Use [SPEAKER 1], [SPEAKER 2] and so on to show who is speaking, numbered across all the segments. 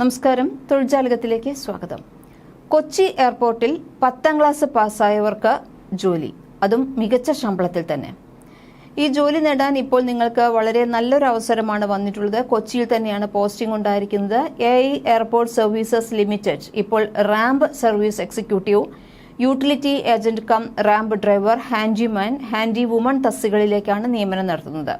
[SPEAKER 1] നമസ്കാരം. തൊഴിൽജാലകത്തിലേക്ക് സ്വാഗതം. കൊച്ചി എയർപോർട്ടിൽ പത്താം ക്ലാസ് പാസ്സായവർക്ക് ജോലി. അതും മികച്ച ശമ്പളത്തിൽ തന്നെ. ഈ ജോലി നേടാൻ ഇപ്പോൾ നിങ്ങൾക്ക് വളരെ നല്ലൊരു അവസരമാണ് വന്നിട്ടുള്ളത്. കൊച്ചിയിൽ തന്നെയാണ് പോസ്റ്റിംഗ് ഉണ്ടായിരിക്കുന്നത്. A I airport services limited. ഇപ്പോൾ ramp service executive utility agent cum ramp driver handyman handy woman തസ്സുകളിലേക്കാണ് നിയമനം നടത്തുന്നത്.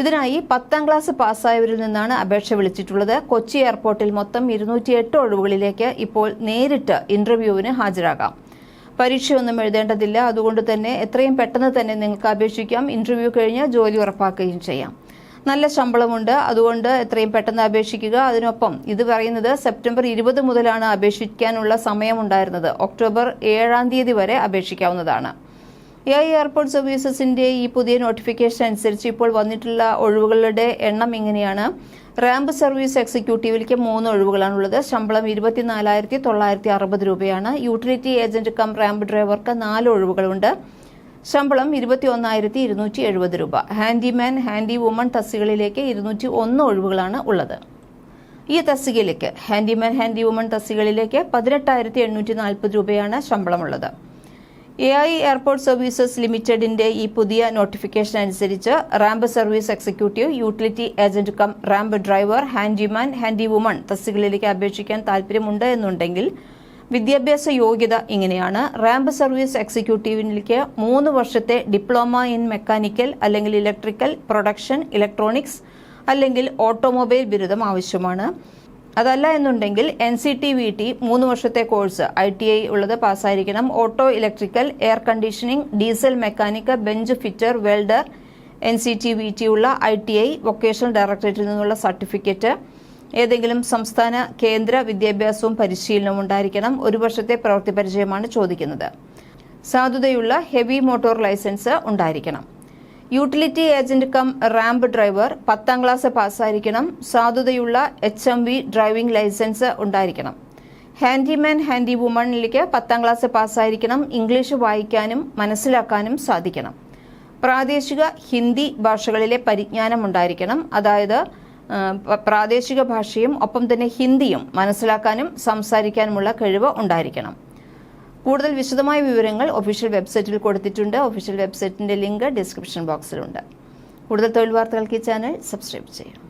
[SPEAKER 1] ഇതിനായി പത്താം ക്ലാസ് പാസ്സായവരിൽ നിന്നാണ് അപേക്ഷ വിളിച്ചിട്ടുള്ളത്. കൊച്ചി എയർപോർട്ടിൽ മൊത്തം ഇരുന്നൂറ്റി എട്ട് ഒഴിവുകളിലേക്ക് ഇപ്പോൾ നേരിട്ട് ഇന്റർവ്യൂവിന് ഹാജരാകാം. പരീക്ഷയൊന്നും എഴുതേണ്ടതില്ല. അതുകൊണ്ട് തന്നെ എത്രയും പെട്ടെന്ന് തന്നെ നിങ്ങൾക്ക് അപേക്ഷിക്കാം. ഇന്റർവ്യൂ കഴിഞ്ഞ് ജോലി ഉറപ്പാക്കുകയും ചെയ്യാം. നല്ല ശമ്പളമുണ്ട്. അതുകൊണ്ട് എത്രയും പെട്ടെന്ന് അപേക്ഷിക്കുക. അതിനൊപ്പം ഇത് പറയുന്നത് സെപ്റ്റംബർ ഇരുപത് മുതലാണ് അപേക്ഷിക്കാനുള്ള സമയമുണ്ടായിരുന്നത്. ഒക്ടോബർ ഏഴാം തീയതി വരെ അപേക്ഷിക്കാവുന്നതാണ്. എ ഐ എയർപോർട്ട് സർവീസസിന്റെ ഈ പുതിയ നോട്ടിഫിക്കേഷൻ അനുസരിച്ച് ഇപ്പോൾ വന്നിട്ടുള്ള ഒഴിവുകളുടെ എണ്ണം ഇങ്ങനെയാണ്. റാമ്പ് സർവീസ് എക്സിക്യൂട്ടീവിലേക്ക് മൂന്ന് ഒഴിവുകളാണുള്ളത്. ശമ്പളം ഇരുപത്തിനാലായിരത്തി തൊള്ളായിരത്തി അറുപത് രൂപയാണ്. യൂട്ടിലിറ്റി ഏജന്റ് കം റാമ്പ് ഡ്രൈവർക്ക് നാല് ഒഴിവുകളുണ്ട്. ശമ്പളം ഇരുപത്തി ഒന്നായിരത്തി ഇരുന്നൂറ്റി എഴുപത് രൂപ. ഹാൻഡിമാൻ ഹാൻഡി വുമൺ തസ്തികളിലേക്ക് ഇരുന്നൂറ്റി ഒന്ന് ഒഴിവുകളാണ് ഉള്ളത്. ഈ തസ്തികയിലേക്ക് ഹാൻഡിമാൻ ഹാൻഡി വുമൺ തസ്തികളിലേക്ക് പതിനെട്ടായിരത്തി എണ്ണൂറ്റി നാൽപ്പത് രൂപയാണ് ശമ്പളമുള്ളത്. എ ഐ എയർപോർട്ട് സർവീസസ് ലിമിറ്റഡിന്റെ ഈ പുതിയ നോട്ടിഫിക്കേഷൻ അനുസരിച്ച് ramp service executive utility agent cum ramp driver handyman handy woman തസ്തികളിലേക്ക് അപേക്ഷിക്കാൻ താല്പര്യമുണ്ട് എന്നുണ്ടെങ്കിൽ വിദ്യാഭ്യാസ യോഗ്യത ഇങ്ങനെയാണ്. റാമ്പ് സർവീസ് എക്സിക്യൂട്ടീവിലേക്ക് മൂന്ന് വർഷത്തെ ഡിപ്ലോമ ഇൻ മെക്കാനിക്കൽ അല്ലെങ്കിൽ ഇലക്ട്രിക്കൽ പ്രൊഡക്ഷൻ ഇലക്ട്രോണിക്സ് അല്ലെങ്കിൽ ഓട്ടോമൊബൈൽ ബിരുദം ആവശ്യമാണ്. അതല്ല എന്നുണ്ടെങ്കിൽ N C T V T മൂന്ന് വർഷത്തെ കോഴ്സ് ഐ ടി ഐ ഉള്ളത് പാസ്സായിരിക്കണം. Auto electrical air conditioning diesel mechanic bench fitter welder N C T V T ഉള്ള ഐ ടി ഐ വൊക്കേഷണൽ ഡയറക്ടറേറ്റിൽ നിന്നുള്ള സർട്ടിഫിക്കറ്റ്. ഏതെങ്കിലും സംസ്ഥാന കേന്ദ്ര വിദ്യാഭ്യാസവും പരിശീലനവും ഉണ്ടായിരിക്കണം. ഒരു വർഷത്തെ പ്രവൃത്തി പരിചയമാണ് ചോദിക്കുന്നത്. സാധുതയുള്ള ഹെവി മോട്ടോർ ലൈസൻസ് ഉണ്ടായിരിക്കണം. Utility agent cum ramp driver പത്താം ക്ലാസ് പാസ്സായിരിക്കണം. സാധുതയുള്ള H M V driving licence ഉണ്ടായിരിക്കണം. ഹാൻഡിമാൻ ഹാൻഡി വുമണിലേക്ക് പത്താം ക്ലാസ് പാസ്സായിരിക്കണം. ഇംഗ്ലീഷ് വായിക്കാനും മനസ്സിലാക്കാനും സാധിക്കണം. പ്രാദേശിക ഹിന്ദി ഭാഷകളിലെ പരിജ്ഞാനം ഉണ്ടായിരിക്കണം. അതായത് പ്രാദേശിക ഭാഷയും ഒപ്പം തന്നെ ഹിന്ദിയും മനസ്സിലാക്കാനും സംസാരിക്കാനുമുള്ള കഴിവ് ഉണ്ടായിരിക്കണം. കൂടുതൽ വിശദമായ വിവരങ്ങൾ ഒഫീഷ്യൽ വെബ്സൈറ്റിൽ കൊടുത്തിട്ടുണ്ട്. ഒഫീഷ്യൽ വെബ്സൈറ്റിന്റെ ലിങ്ക് ഡിസ്ക്രിപ്ഷൻ ബോക്സിലുണ്ട് കൂടുതൽ തൊഴിൽ വാർത്തകൾക്ക് ഈ ചാനൽ സബ്സ്ക്രൈബ് ചെയ്യണം